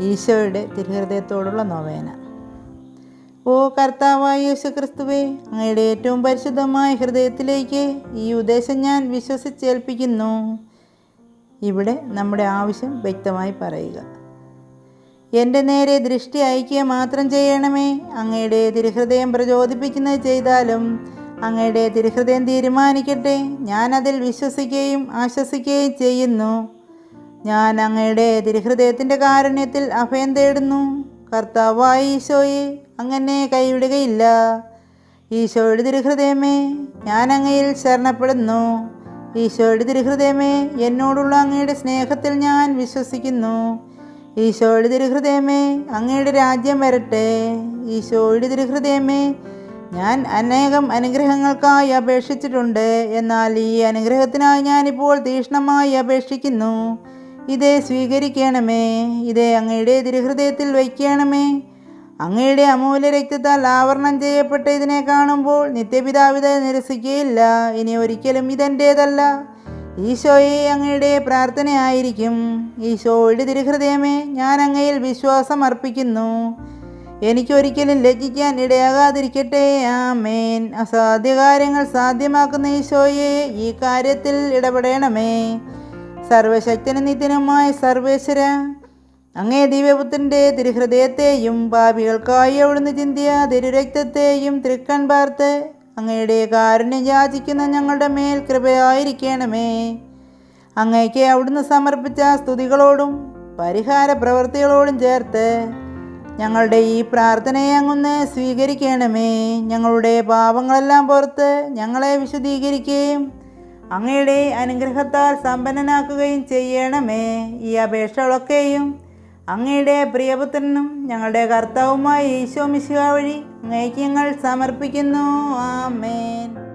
ഈശോയുടെ തിരുഹൃദയത്തോടുള്ള നോവേന. ഓ കർത്താവായ യേശു ക്രിസ്തുവേ അങ്ങയുടെ ഏറ്റവും പരിശുദ്ധമായ ഹൃദയത്തിലേക്ക് ഈ ഉദ്ദേശം ഞാൻ വിശ്വസിച്ചേൽപ്പിക്കുന്നു. ഇവിടെ നമ്മുടെ ആവശ്യം വ്യക്തമായി പറയുക. എന്റെ നേരെ ദൃഷ്ടി അയക്കുക മാത്രം ചെയ്യണമേ. അങ്ങയുടെ തിരുഹൃദയം പ്രചോദിപ്പിക്കുന്നത് ചെയ്താലും അങ്ങയുടെ തിരുഹൃദയം തീരുമാനിക്കട്ടെ. ഞാനതിൽ വിശ്വസിക്കുകയും ആശ്വസിക്കുകയും ചെയ്യുന്നു. ഞാൻ അങ്ങയുടെ തിരുഹൃദയത്തിന്റെ കാരുണ്യത്തിൽ അഭയം തേടുന്നു. കർത്താവായ ഈശോയെ അങ്ങനെ കൈവിടുകയില്ല. ഈശോയുടെ തിരുഹൃദയമേ ഞാൻ അങ്ങയിൽ ശരണപ്പെടുന്നു. ഈശോയുടെ തിരുഹൃദയമേ എന്നോടുള്ള അങ്ങയുടെ സ്നേഹത്തിൽ ഞാൻ വിശ്വസിക്കുന്നു. ഈശോയുടെ തിരുഹൃദയമേ അങ്ങയുടെ രാജ്യം വരട്ടെ. ഈശോയുടെ തിരുഹൃദയമേ ഞാൻ അനേകം അനുഗ്രഹങ്ങൾക്കായി അപേക്ഷിച്ചിട്ടുണ്ട്. എന്നാൽ ഈ അനുഗ്രഹത്തിനായി ഞാനിപ്പോൾ തീക്ഷ്ണമായി അപേക്ഷിക്കുന്നു. ഇതേ സ്വീകരിക്കണമേ ഇതേ അങ്ങയുടെ തിരുഹൃദയത്തിൽ വയ്ക്കണമേ. അങ്ങയുടെ അമൂല്യ രക്തത്താൽ ആവരണം ചെയ്യപ്പെട്ട ഇതിനെ കാണുമ്പോൾ നിത്യപിതാവിത നിരസിക്കുകയില്ല ഇനി ഒരിക്കലും ഇതെന്റേതല്ല ഈശോയെ അങ്ങയുടെ പ്രാർത്ഥനയായിരിക്കും ഈശോയുടെ തിരുഹൃദയമേ ഞാൻ അങ്ങയിൽ വിശ്വാസം അർപ്പിക്കുന്നു. എനിക്കൊരിക്കലും ലജ്ജിക്കാൻ ഇടയാകാതിരിക്കട്ടെ. ആമേൻ. അസാധ്യകാര്യങ്ങൾ സാധ്യമാക്കുന്ന ഈശോയെ ഈ കാര്യത്തിൽ ഇടപെടണമേ. സർവശക്തനും നിത്യനുമായ സർവേശ്വര. അങ്ങേ ദിവ്യപുത്രന്റെ തിരുഹൃദയത്തെയും പാപികൾക്കായി അവിടുന്ന് ചിന്തിയ തിരുരക്തത്തെയും തൃക്കൺ പാർത്ത് അങ്ങയുടെ കാരുണ്യം യാചിക്കുന്ന ഞങ്ങളുടെ മേൽ കൃപയായിരിക്കണമേ. അങ്ങയ്ക്ക് അവിടുന്ന് സമർപ്പിച്ച സ്തുതികളോടും പരിഹാര പ്രവൃത്തികളോടും ചേർത്ത് ഞങ്ങളുടെ ഈ പ്രാർത്ഥനയെ അങ്ങൊന്ന് സ്വീകരിക്കണമേ. ഞങ്ങളുടെ പാപങ്ങളെല്ലാം പുറത്ത് ഞങ്ങളെ വിശദീകരിക്കുകയും അങ്ങയുടെ അനുഗ്രഹത്താൽ സമ്പന്നനാക്കുകയും ചെയ്യണമേ. ഈ അപേക്ഷകളൊക്കെയും അങ്ങയുടെ പ്രിയപുത്രനും ഞങ്ങളുടെ കർത്താവുമായി ഈശോ മിശിഹ വഴി അങ്ങേക്ക് ഞങ്ങൾ സമർപ്പിക്കുന്നു. ആമേൻ.